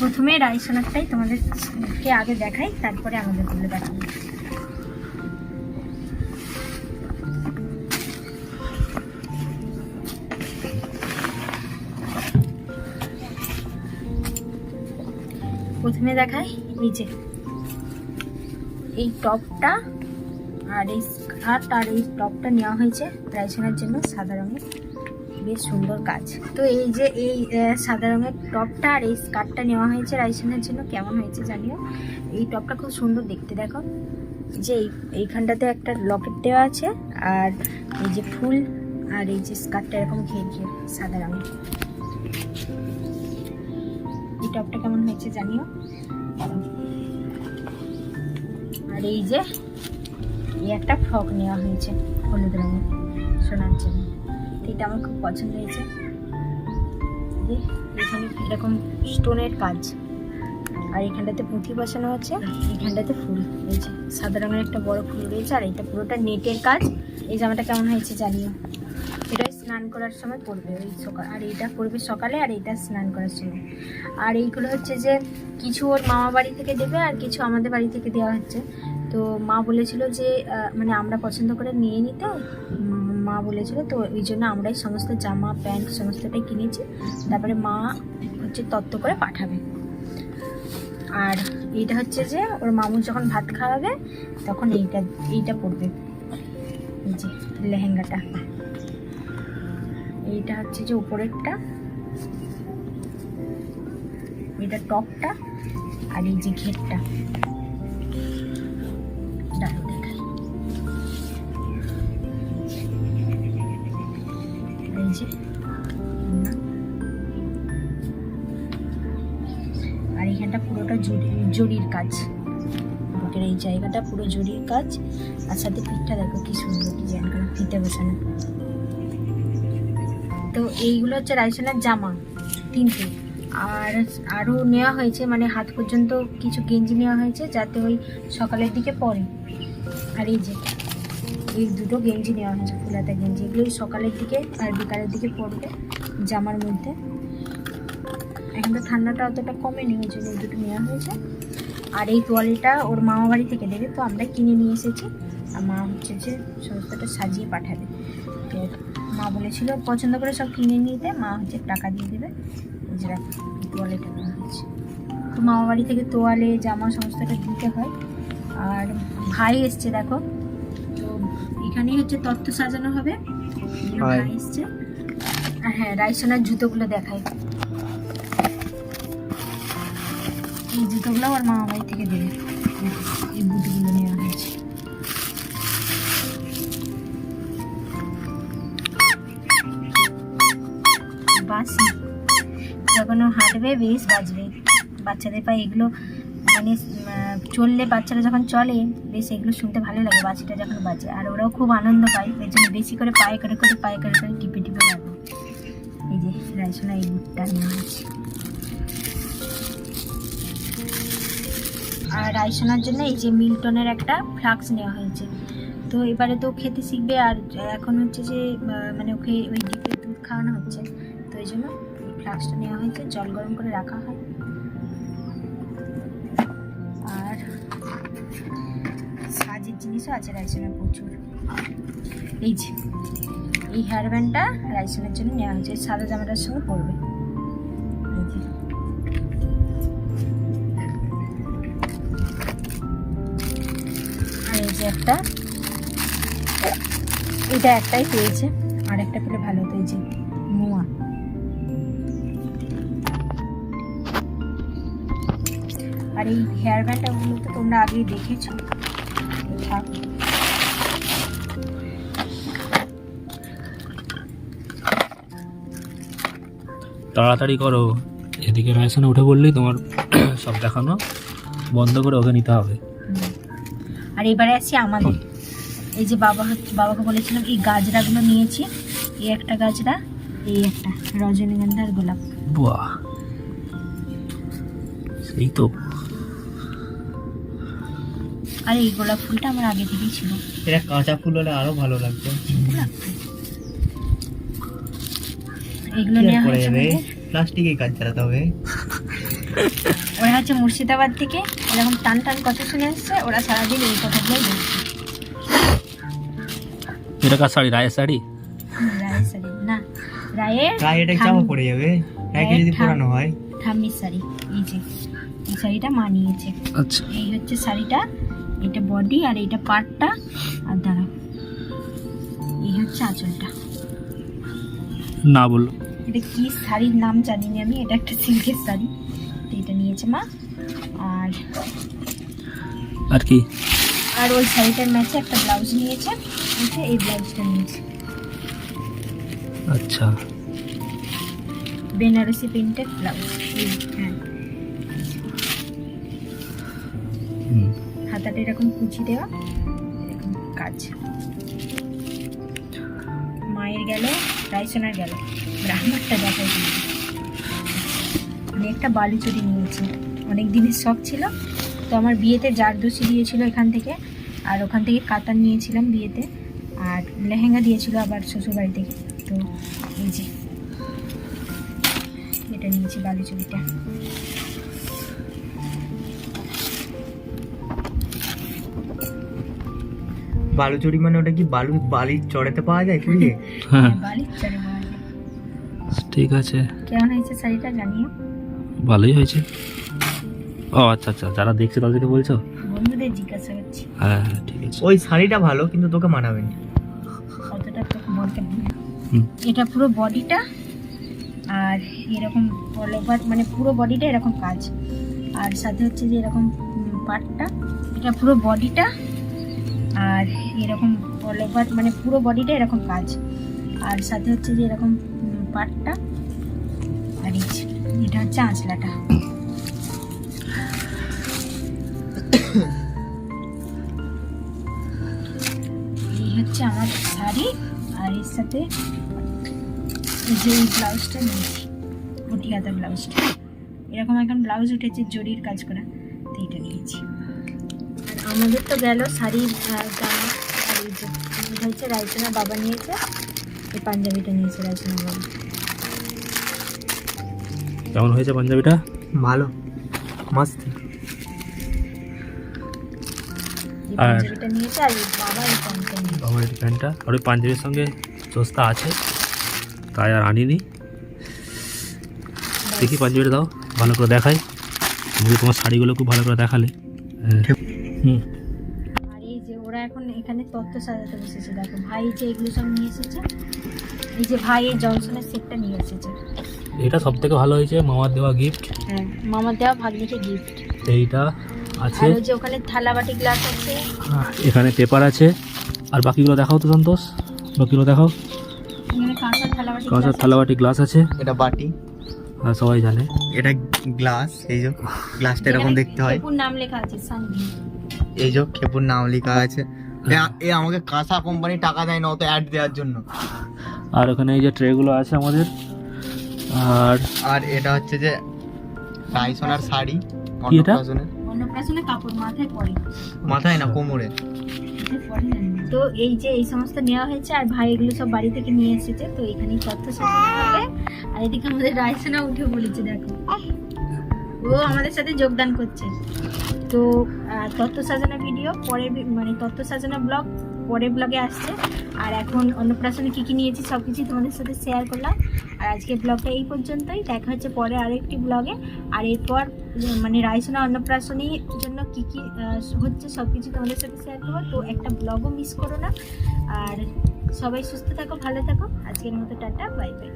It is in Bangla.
প্রথমে রাইসোনারটাই তোমাদেরকে আগে দেখাই, তারপরে আমাদেরগুলো দেখাবো। প্রথমে দেখাই যে, এই টপটা আর এই স্কার্ট আর এই টপটা নেওয়া হয়েছে রাইসনের জন্য সাদা রঙের। বেশ সুন্দর কাজ। তো এই যে এই সাদা রঙের টপটা আর এই স্কার্টটা নেওয়া হয়েছে রাইসনের জন্য, কেমন হয়েছে জানিও? এই টপটা খুব সুন্দর দেখতে দেখো। যে এই, এইখানটাতে একটা লকেট দেওয়া আছে আর এই যে ফুল আর এই যে স্কার্টটা এরকম ঘের ঘের সাদা রঙের। এই টপটা কেমন হয়েছে জানিও? আর এই যে, এই একটা ফ্রক নেওয়া হয়েছে হলুদ রঙের সোনার জন্য। এটা আমার খুব পছন্দ হয়েছে। এখানে এরকম স্টোনের কাজ। আর এখানটাতে পুঁথি বসানো আছে, এখানটাতে ফুল রয়েছে। সাদা রঙের একটা বড় ফুল রয়েছে, আর এটা পুরোটা নেটের কাজ। এই জামাটা কেমন হয়েছে জানিও? এটা স্নান করার সময় পরবে ওই সকাল, আর এইটা পরবে সকালে, আর এইটা স্নান করার সময়। আর এইগুলো হচ্ছে যে, কিছু ওর মামা বাড়ি থেকে দেবে, আর কিছু আমাদের বাড়ি থেকে দেওয়া হচ্ছে। তো মা বলেছিল যে মানে আমরা পছন্দ করে নিয়ে নিতে। মা বলেছিল, তো ওই জন্য আমরাই সমস্ত জামা, প্যান্ট সমস্তটাই কিনেছি। তারপরে মা হচ্ছে তত্ত্ব করে পাঠাবে। আর এইটা হচ্ছে যে, ওর মামু যখন ভাত খাওয়াবে, তখন এইটা এইটা পড়বে এই যে লেহেঙ্গাটা। এইটা হচ্ছে যে উপরেরটা। এটা টপটা আর এই যে ঘেরটা। আর এখানটা পুরোটা জরির কাজ। বুকের এই জায়গাটা পুরো জরির কাজ। আর সাথে পিঠটা দেখো কি সুন্দর ডিজাইন করা ফিতে বসানো। তো এইগুলো হচ্ছে রাইসনের জামা, তিনটে। আর আরও নেওয়া হয়েছে মানে হাত পর্যন্ত কিছু গেঞ্জি নেওয়া হয়েছে, যাতে ওই সকালের দিকে পরে। আর এই যে, এই দুটো গেঞ্জি নেওয়া হয়েছে, ফুলাতা গেঞ্জি। এগুলো সকালের দিকে আর বিকালের দিকে পরবে জামার মধ্যে। এখন তো ঠান্ডাটা অতটা কমেনি ওই জন্য দুটো নেওয়া হয়েছে। আর এই তোয়ালিটা ওর মামা বাড়ি থেকে দেবে তো আমরা কিনে নিয়ে এসেছি। আর মা হচ্ছে যে সমস্তটা সাজিয়ে পাঠাবে। তো মা বলেছিল পছন্দ করে সব কিনে নিতে মা হচ্ছে টাকা দিয়ে দেবে। যে তোয়ালেটা নেওয়া হয়েছে তো মামা বাড়ি থেকে তোয়ালে জামা সমস্তটা দিতে হয়। আর ভাই এসছে দেখো। তো এখানেই হচ্ছে তত্ত্ব সাজানো হবে। ভাই। এসছে। আর হ্যাঁ রাইসোনার জুতোগুলো দেখায় এই জুতোগুলো আমার মামা বাড়ি থেকে দেবে। এই বুটগুলো নেওয়া হয়েছে বাসি যখন হাঁটবে, বেশ বাজবে। বাচ্চাদের পায়ে এগুলো মানে চললে বাচ্চারা যখন চলে, বেশ এগুলো শুনতে ভালো লাগে। বাচ্চাটা যখন বাজে আর ওরাও খুব আনন্দ পায়। এই জন্য বেশি করে পায়ে, করে করে, পায়ে, করে করে টিপে টিপে বাজবে এই যে, রাইসোনা এই বুটটা নেওয়া হয়েছে আর রাইসোনার জন্য এই যে মিল্টনের একটা ফ্লাক্স নেওয়া হয়েছে। তো এবারে তো খেতে শিখবে আর এখন হচ্ছে যে মানে ওকে ওই ডিপের দুধ খাওয়ানো হচ্ছে। তো এই জন্য ফ্লাক্সটা নেওয়া হয়েছে, জল গরম করে রাখা হয়। আর সাজের জিনিসও আছে রাইসনের প্রচুর। এই যে, এই হেয়ার ব্যান্ডটা রাইসনের জন্য নেওয়া হয়েছে, সাদা জামাটার সঙ্গে পরবে। একটা এটা একটাই পেয়েছে আর একটা পেলে ভালো হতো, এই যে মোয়া আর এই হেয়ার ব্যান্ডটা তো তোমরা আগেই দেখেছ। তাড়াতাড়ি করো এদিকে রায়সানে উঠে বললেই তোমার সব দেখানো বন্ধ করে ওকে নিতে হবে। আর এবারে আসছি আমাদের। এই যে বাবা হচ্ছে- বাবাকে বলেছিলাম এই গাজরাগুলো নিয়েছি। এই একটা গাজরা এই একটা রজনীগন্ধার গোলাপ। বাহ। সেই তো। আর এই গোলাপ ফুলটা আমার আগে থেকেই ছিল। এটা কাঁচা ফুল হলে আরও ভালো লাগতো। এগুলো নেওয়া করা হয়েছে। প্লাস্টিকে কাজ চালাতে হবে। ওরা হচ্ছে মুর্শিদাবাদ থেকে এরকম টান টান কথা শুনে এসছে ওরা সারাদিন এই কথাগুলোই বলছে। এটা কার শাড়ি? রায়ের শাড়ি? রায়ের শাড়ি। না রায়ের গায়ে এটা পড়ে যাবে। একে যদি পুরানো হয়? ঠাম্মির শাড়ি এই যে এই শাড়িটা মা নিয়েছে আচ্ছা। এই হচ্ছে শাড়িটা এটা বডি আর এইটা পার্টটা আর দাঁড়া এই হচ্ছে আঁচলটা। না বলল। এটা কি শাড়ির নাম জানি না আমি এটা একটা সিল্কের শাড়ি। তো মা। আর আর কি? আর ওই শাড়িটার ম্যাচে একটা ব্লাউজ নিয়েছে। নিচে এই ব্লাউজটা নিয়েছে। আচ্ছা। Benarasi printed blouse. হ্যাঁ। হাতাটা এরকম কুচি দেওয়া এরকম কাজ। মায়ের গেল রাইসোনার গেল। ব্রাহ্মণটা দেখাই একটা বালুচুরি নিয়েছি। অনেক দিনের শখ ছিল। তো আমার বিয়েতে জারদোষি দিয়েছিল এখান থেকে। আর ওখান থেকে কাতার নিয়েছিলাম বিয়েতে। আর লেহেঙ্গা দিয়েছিল আবার শ্বশুরবাড়ি থেকে তো এই যে এটা নিয়েছি বালুচুরিটা বালুচুরি মানে ওটা কি বালু বালির চড়াতে পাওয়া যায় হ্যাঁ বালির চরে পাওয়া যায়। ঠিক আছে। কেমন হয়েছে শাড়িটা জানিও? ভালোই হয়েছে। ও আচ্ছা আচ্ছা যারা দেখছে তাদেরকে বলছো? বন্ধুদের জিজ্ঞাসা করছি। হ্যাঁ হ্যাঁ ঠিক আছে। ওই শাড়িটা ভালো কিন্তু তোকে মানাবে না কতটা তোকে না। এটা পুরো বডিটা আর এরকম অল ওভার মানে পুরো বডিটা এরকম কাজ। আর সাথে হচ্ছে যে এরকম পার্টটা এটা পুরো বডিটা আর এরকম অল ওভার মানে পুরো বডিটা এরকম কাজ। আর সাথে হচ্ছে যে এরকম পার্টটা আর এই এটা হচ্ছে আঁচলাটা। এই হচ্ছে আমার শাড়ি, আর এর সাথে যে এই ব্লাউজটা নিয়েছি গুটি হাতা ব্লাউজটা। এরকম এখন ব্লাউজ উঠেছে, জরির কাজ করা, তো এটা নিয়েছি। আর আমাদের তো গেল শাড়ি জামা আর হচ্ছে রায়চনা বাবা নিয়েছে, এই পাঞ্জাবিটা নিয়েছে রায়চনা বাবা। কেমন হয়েছে পাঞ্জাবিটা? ভালো মস্ত। আর- বাবা এই প্যান্টটা আর ওই পাঞ্জাবির সঙ্গে সস্তা আছে তাই আর আনিনি। দেখি পাঞ্জাবিটা দাও ভালো করে দেখাই। তুমি তোমার শাড়িগুলো খুব ভালো করে দেখালে। হুম। আর এই যে ওরা এখন এখানে তত্ত্ব সাজাতে বসেছে। দেখো ভাই যে এগুলো সব নিয়ে এসেছে এই যে ভাই এই জনসনের সেটটা নিয়ে এসেছে। এটা সব থেকে ভালো হয়েছে মামার দেওয়া গিফট হ্যাঁ মামার দেওয়া ভাগ্নিকে গিফট এইটা আছে। আর যে ওখানে থালা বাটি গ্লাস আছে। আহ, এখানে পেপার আছে। আর বাকিগুলো দেখাও তো সন্তোষ। বাকিগুলো দেখাও। এখানে কাঁসার থালা বাটি গ্লাস আছে। এটা বাটি। আর সবাই জানে। এটা গ্লাস এই যে গ্লাসটা। এরকম দেখতে হয়। খেপুর নাম লেখা আছে এই যে খেপুর নাম লেখা আছে। এ- এ আমাকে কাঁসা কোম্পানি টাকা দেয় না অত অ্যাড দেওয়ার জন্য। আর ওখানে এই যে ট্রেগুলো আছে আমাদের। আর আর এটা হচ্ছে যে রাইসোনার শাড়ি কি এটা? অন্নপ্রাশনের। অন্নপ্রাশনে কাপড় মাথায় পরে মাথায় না কোমরে। তো এই যে এই সমস্ত নেওয়া হয়েছে আর ভাই এগুলো সব বাড়ি থেকে নিয়ে এসেছে তো এখানেই তথ্য সাজানো হবে আর এদিকে আমাদের রায়সোনা উঠে বলেছে দেখো ও আমাদের সাথে যোগদান করছে তো আহ, তত্ত্ব সাজানো ভিডিও পরে মানে তত্ত্ব সাজানো ব্লগ পরের ব্লগে আসছে। আর এখন অন্নপ্রাশনে কী কী নিয়েছি সব কিছু তোমাদের সাথে শেয়ার করলাম। আর আজকে ব্লগটা এই পর্যন্তই। দেখা হচ্ছে পরে আরেকটি ব্লগে আর এরপর মানে রায়সোনা অন্নপ্রাশনীর জন্য কী কী হচ্ছে সব কিছু তোমাদের সাথে শেয়ার করব। তো একটা ব্লগও মিস করো না। আর সবাই সুস্থ থাকো, ভালো থাকো। আজকের মতো টাটা বাই বাই